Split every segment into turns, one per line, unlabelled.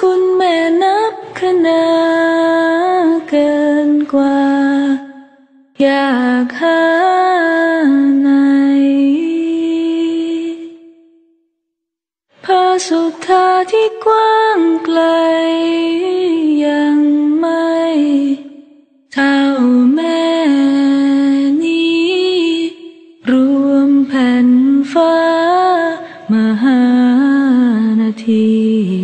คุณแม่นับขนาเกินกว่า อยากหาไหนพระสุธาที่กว้างไกล ยังไม่เท่าแม่นี้ รวมแผ่นฟ้ามหานาที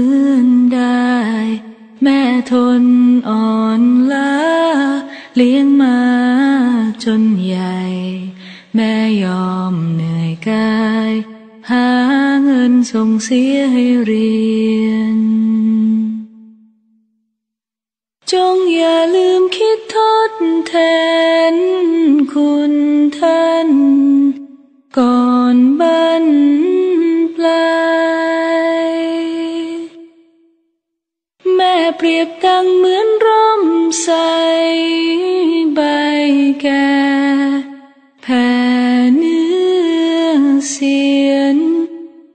อ จนใหญ่ แม่ยอมเหนื่อยกาย หาเงินส่งเสียให้เรียน จงอย่าลืมคิดทดแทนคุณท่าน ก่อนบันปลายแม่เปรียบดังเหมือนร่มใสใบ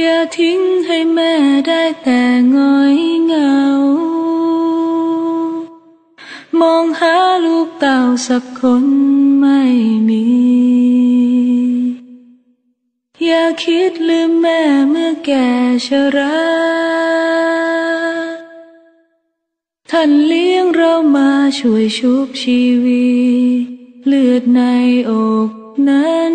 อย่าทิ้งให้แม่ได้แต่ง้อยเหงา มองหาลูกเต่าสักคนไม่มี อย่าคิดลืมแม่เมื่อแก่ชราท่านเลี้ยงเรามาช่วยชุบชีวี เลือดในอกนั้น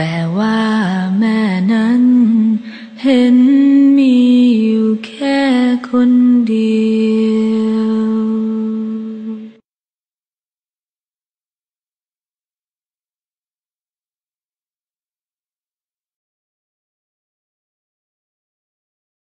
แต่ว่าแม่นั้น เห็นมีอยู่แค่คนเดียว